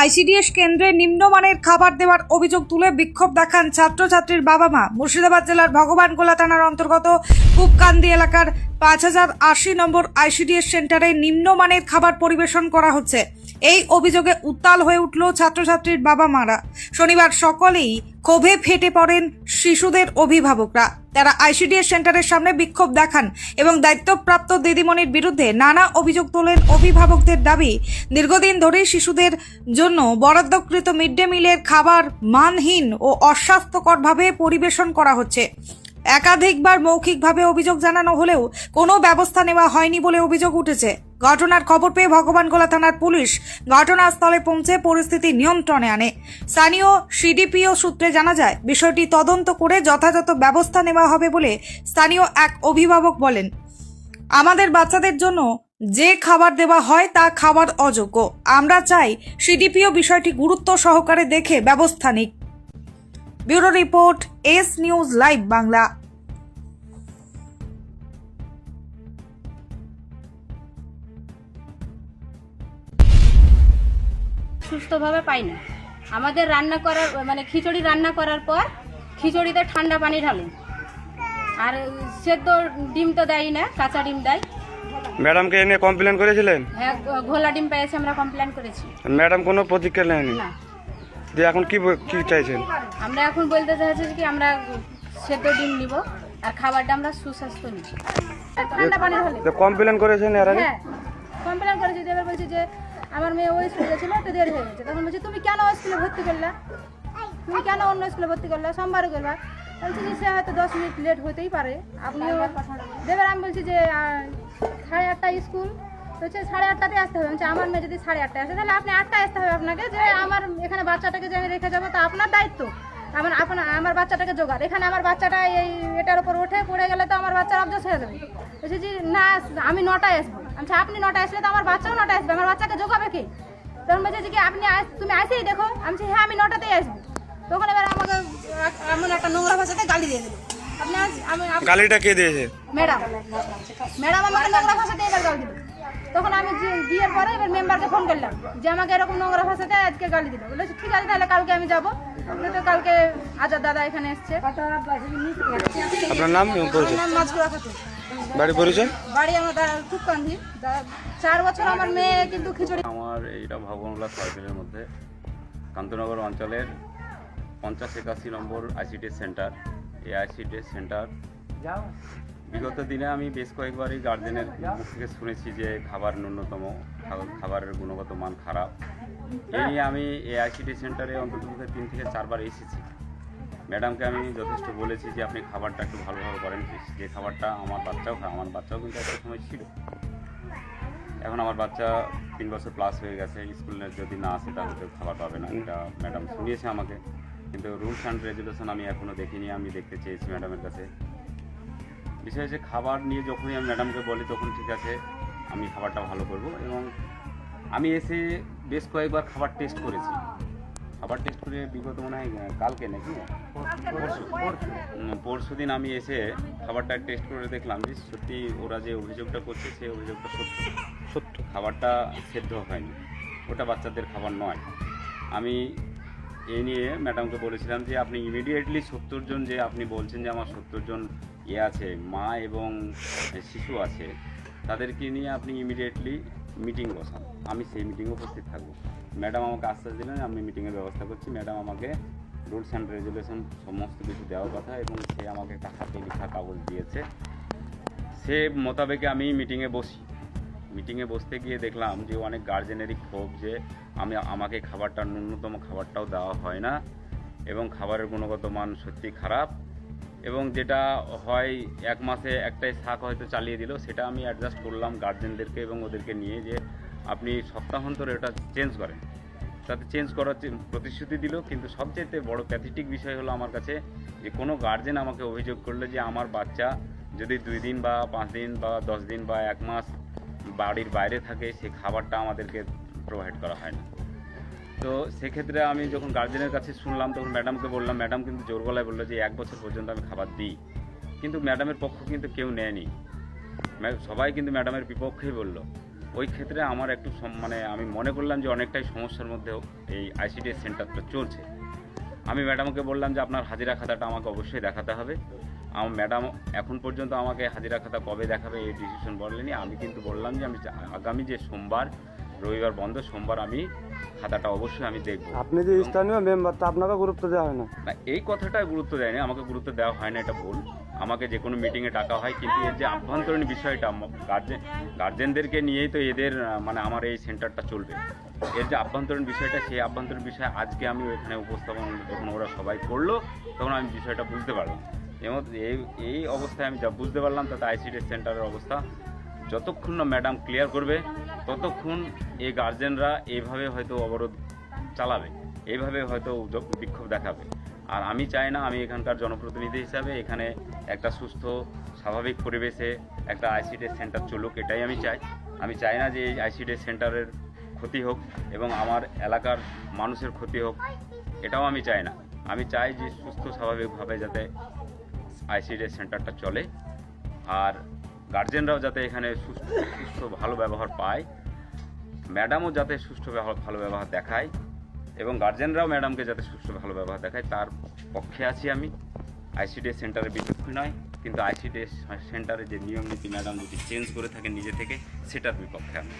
ICDS কেন্দ্রে নিম্নমানের খাবার দেওয়ার অভিযোগ তুলে বিক্ষোভ দেখান ছাত্রছাত্রীর বাবা মা মুর্শিদাবাদ জেলার ভগবানগোলা থানার অন্তর্গত কুপকান্দি এলাকার পাঁচ হাজার আশি নম্বর আইসিডিএস সেন্টারে নিম্নমানের খাবার পরিবেশন করা হচ্ছে। এই অভিযোগে উত্তাল হয়ে উঠল ছাত্রছাত্রীর বাবা মারা শনিবার সকলেই ক্ষোভে ফেটে পড়েন শিশুদের অভিভাবকরা। তারা আইসিডিএস সেন্টারের সামনে বিক্ষোভ দেখান এবং দায়িত্বপ্রাপ্ত দিদিমণির বিরুদ্ধে নানা অভিযোগ তোলেন অভিভাবকদের দাবি, দীর্ঘদিন ধরেই শিশুদের জন্য বরাদ্দকৃত মিড ডে মিলের খাবার মানহীন ও অস্বাস্থ্যকরভাবে পরিবেশন করা হচ্ছে। একাধিকবার মৌখিকভাবে অভিযোগ জানানো হলেও কোনো ব্যবস্থা নেওয়া হয়নি বলে অভিযোগ উঠেছে। ঘটনার খবর পেয়ে ভগবানগোলা থানার পুলিশ ঘটনাস্থলে পৌঁছে পরিস্থিতি নিয়ন্ত্রণে আনে। স্থানীয় সিডিপিও সূত্রে জানা যায়, বিষয়টি তদন্ত করে যথাযথ ব্যবস্থা নেওয়া হবে বলে স্থানীয় এক অভিভাবক বলেন। আমাদের বাচ্চাদের জন্য যে খাবার দেওয়া হয় তা খাবার অযোগ্য। আমরা চাই সিডিপিও বিষয়টি গুরুত্ব সহকারে দেখে ব্যবস্থা নিক। Bureau report, S news live Bangla. সুস্থভাবে পাই না আমাদের রান্না করার মানে খিচুড়ি রান্না করার পর খিচুড়িতে ঠান্ডা পানি ঢালে আর সেদ্ধ ডিম তো দেয় না কাঁচা ডিম দেয়। ম্যাডামকে এনে কমপ্লেন করেছিলেন? হ্যাঁ ঘোলা ডিম পেয়েছে আমরা কমপ্লেন করেছি। ম্যাডাম কোনো প্রতিক্রিয়া নেয়নি? না। যে এখন কি কি চাইছেন? আমরা এখন বলতে চাইছি কি আমরা সেদ্ধ ডিম নিব আর খাবারটা আমরা সুস্বাস্থ্য নিব। ঠান্ডা পানি ঢালে তো কমপ্লেন করেছেন এর আগে? হ্যাঁ কমপ্লেন করেছি দিয়ে এবার বলছি যে আমার মেয়ে ওই স্কুলে ছিল একটু দেরি হয়ে গেছে। তখন বলছি, তুমি কেন ওই স্কুলে ভর্তি করলা? তুমি কেন অন্য স্কুলে ভর্তি করলা? সোমবার করবা বলছি যে, সে হয়তো দশ মিনিট লেট হতেই পারে। আপনিও দেবের আমি বলছি যে সাড়ে আটটা স্কুল। বলছে, সাড়ে আটটাতে আসতে হবে। বলছে, আমার মেয়ে যদি সাড়ে আটটায় আসে, তাহলে আপনি আটটায় আসতে হবে আপনাকে যে, আমার এখানে বাচ্চাটাকে যে আমি রেখে যাব, তা আপনার দায়িত্ব। আমার আপনার আমার বাচ্চাটাকে জোগাড়। এখানে আমার বাচ্চাটা এই এটার উপর উঠে পড়ে গেলে তো আমার বাচ্চার অবজেস হয়ে যাবে। বলছে যে, না, আমি নটায় আসব। আমি আপনি নটায় আসলে তো আমার বাচ্চাও নটায় আসবে, আমার বাচ্চাকে কে তখন বলছে যে কি আপনি তুমি আসেই দেখো। আমি বলছি, হ্যাঁ আমি নটাতেই আসব। তখন এবার আমাকে এমন একটা নোংরা ভাষাতে গালি দিয়ে দিল। আপনি আমি গালিটা কে দিয়েছে? ম্যাডাম ম্যাডাম আমাকে নোংরা ভাষাতে এবার গালি দিল। তখন আমি বিয়ের পরে এবার মেম্বারকে ফোন করলাম যে আমাকে এরকম নোংরা ভাষাতে আজকে গালি দিল। ঠিক আছে তাহলে কালকে আমি যাব। তো কালকে আজাদ দাদা এখানে এসছে। আপনার নাম এবং আমার পরিচয় নাম মাজকুরা খাতুন বাড়ি পরিচয়? বাড়ি আমার খুব কান্ধি চার বছর আমার মেয়ে কিন্তু খিচুড়ি আমার এইটা ভগবানগোলা সার্কেলের মধ্যে। কান্তনগর অঞ্চলের পঞ্চাশ একাশি নম্বর আইসিডিএস সেন্টার। এই আইসিডিএস সেন্টার বিগত দিনে আমি বেশ কয়েকবারই গার্জেনের মুখ থেকে শুনেছি যে খাবার ন্যূনতম খাবারের গুণগত মান খারাপ। এই নিয়ে আমি এই আইসিডি সেন্টারে অন্তত তিন থেকে চারবার এসেছি। ম্যাডামকে আমি যথেষ্ট বলেছি যে আপনি খাবারটা একটু ভালোভাবে করেন। যে খাবারটা আমার বাচ্চাও খায় আমার বাচ্চাও কিন্তু একটা সময় ছিল। এখন আমার বাচ্চা তিন বছর প্লাস হয়ে গেছে স্কুলে যদি না আসে তাহলে তো খাবার পাবে না, এটা ম্যাডাম শুনিয়েছে আমাকে। কিন্তু রুলস অ্যান্ড রেজুলেশন আমি এখনও দেখিনি, আমি দেখতে চেয়েছি ম্যাডামের কাছে। বিষয় হচ্ছে খাবার নিয়ে যখনই আমি ম্যাডামকে বলি, তখন ঠিক আছে, আমি খাবারটা ভালো করব এবং আমি এসে বেশ কয়েকবার খাবার টেস্ট করেছি। খাবার টেস্ট করে বিগত মনে হয় কালকে নাকি? পরশু। দিন আমি এসে খাবারটা টেস্ট করে দেখলাম যে সত্যি ওরা যে অভিযোগটা করছে সেই অভিযোগটা সত্য। সত্য। খাবারটা সেদ্ধ হয়নি। ওটা বাচ্চাদের খাবার নয়। আমি এই নিয়ে ম্যাডামকে বলেছিলাম যে আপনি ইমিডিয়েটলি সত্তর জন যে আপনি বলছেন যে আমার সত্তর জন ইয়ে আছে মা এবং শিশু আছে তাদেরকে নিয়ে আপনি ইমিডিয়েটলি মিটিং বসান আমি সেই মিটিংয়ে উপস্থিত থাকব। ম্যাডাম আমাকে আশ্বাস দিলেন, আমি মিটিংয়ের ব্যবস্থা করছি। ম্যাডাম আমাকে রুলস অ্যান্ড রেগুলেশন সমস্ত কিছু দেওয়ার কথা এবং সে আমাকে একটা হাতে লেখা কাগজ দিয়েছে। সে মোতাবেকে আমি মিটিংয়ে বসি। মিটিংয়ে বসতে গিয়ে দেখলাম যে অনেক গার্জেনেরই ক্ষোভ যে আমি, আমাকে খাবারটা ন্যূনতম খাবারটাও দেওয়া হয় না এবং খাবারের গুণগত মান সত্যি খারাপ। এবং যেটা হয়, এক মাসে একটাই শাক হয়তো চালিয়ে দিল, সেটা আমি অ্যাডজাস্ট করলাম গার্জেনদেরকে এবং ওদেরকে নিয়ে যে আপনি সপ্তাহান্তর এটা চেঞ্জ করেন। তাতে চেঞ্জ করার প্রতিশ্রুতি দিল, কিন্তু সবচেয়ে বড় প্যাথেটিক বিষয় হলো আমার কাছে যে কোনো গার্জেন আমাকে অভিযোগ করলে যে আমার বাচ্চা যদি দুই দিন বা পাঁচ দিন বা দশ দিন বা এক মাস বাড়ির বাইরে থাকে, সে খাবারটা আমাদেরকে প্রোভাইড করা হয় না। তো সেক্ষেত্রে আমি যখন গার্জেনের কাছে শুনলাম, তখন ম্যাডামকে বললাম ম্যাডাম কিন্তু জোর গলায় বলল যে, এক বছর পর্যন্ত আমি খাবার দিই। কিন্তু ম্যাডামের পক্ষ কিন্তু কেউ নেয়নি। সবাই কিন্তু ম্যাডামের বিপক্ষেই বলল। ওই ক্ষেত্রে আমার একটু মানে আমি মনে করলাম যে, অনেকটাই সমস্যার মধ্যেও এই আইসিডিএস সেন্টারটা চলছে। আমি ম্যাডামকে বললাম যে, আপনার হাজিরা খাতাটা আমাকে অবশ্যই দেখাতে হবে। আমার ম্যাডাম এখন পর্যন্ত আমাকে হাজিরা খাতা কবে দেখাবে এই ডিসিশন বলেনি। আমি কিন্তু বললাম যে, আমি আগামী যে সোমবার, রবিবার বন্ধ, সোমবার আমি খাতাটা অবশ্যই আমি দেখব। আপনি যে স্থানীয় মেম্বার তা আপনাকে গুরুত্ব দেওয়া হয় না? না এই কথাটা গুরুত্ব দেয়নি আমাকে গুরুত্ব দেওয়া হয় না এটা ভুল। আমাকে যে কোনো মিটিংয়ে ডাকা হয় কিন্তু এর যে আভ্যন্তরীণ বিষয়টা গার্জেন গার্জেনদেরকে নিয়েই তো এদের মানে আমার এই সেন্টারটা চলবে। এর যে আভ্যন্তরীণ বিষয়টা সেই আভ্যন্তরীণ বিষয় আজকে আমি এখানে উপস্থাপন যখন ওরা সবাই করল তখন আমি বিষয়টা বুঝতে পারলাম। এবং এই এই অবস্থায় আমি যা বুঝতে পারলাম তাতে আইসিডি সেন্টারের অবস্থা যতক্ষণ না ম্যাডাম ক্লিয়ার করবে ততক্ষণ এই গার্জেনরা এইভাবে হয়তো অবরোধ চালাবে, এইভাবে হয়তো বিক্ষোভ দেখাবে। আর আমি চাই না আমি এখানকার জনপ্রতিনিধি হিসাবে এখানে একটা সুস্থ, স্বাভাবিক পরিবেশে একটা আইসিডি সেন্টার চলুক, এটাই আমি চাই। আমি চাই না যে এই আইসিডি সেন্টারের ক্ষতি হোক এবং আমার এলাকার মানুষের ক্ষতি হোক, এটাও আমি চাই না। আমি চাই যে সুস্থ, স্বাভাবিকভাবে যাতে আইসিডি সেন্টারটা চলে, আর গার্জেনরাও যাতে এখানে সুস্থ সুস্থ, ভালো ব্যবহার পায়। ম্যাডামও যাতে সুষ্ঠু ভালো ব্যবহার দেখায়, এবং গার্জেনরাও ম্যাডামকে যাতে সুষ্ঠু, ভালো ব্যবহার দেখায়, তার পক্ষে আছি আমি। আইসিডিএস সেন্টারের বিপক্ষে নয়, কিন্তু আইসিডিএস সেন্টারে যে নিয়ম নীতি ম্যাডাম যদি চেঞ্জ করে থাকে নিজে থেকে, সেটার বিপক্ষে আমি।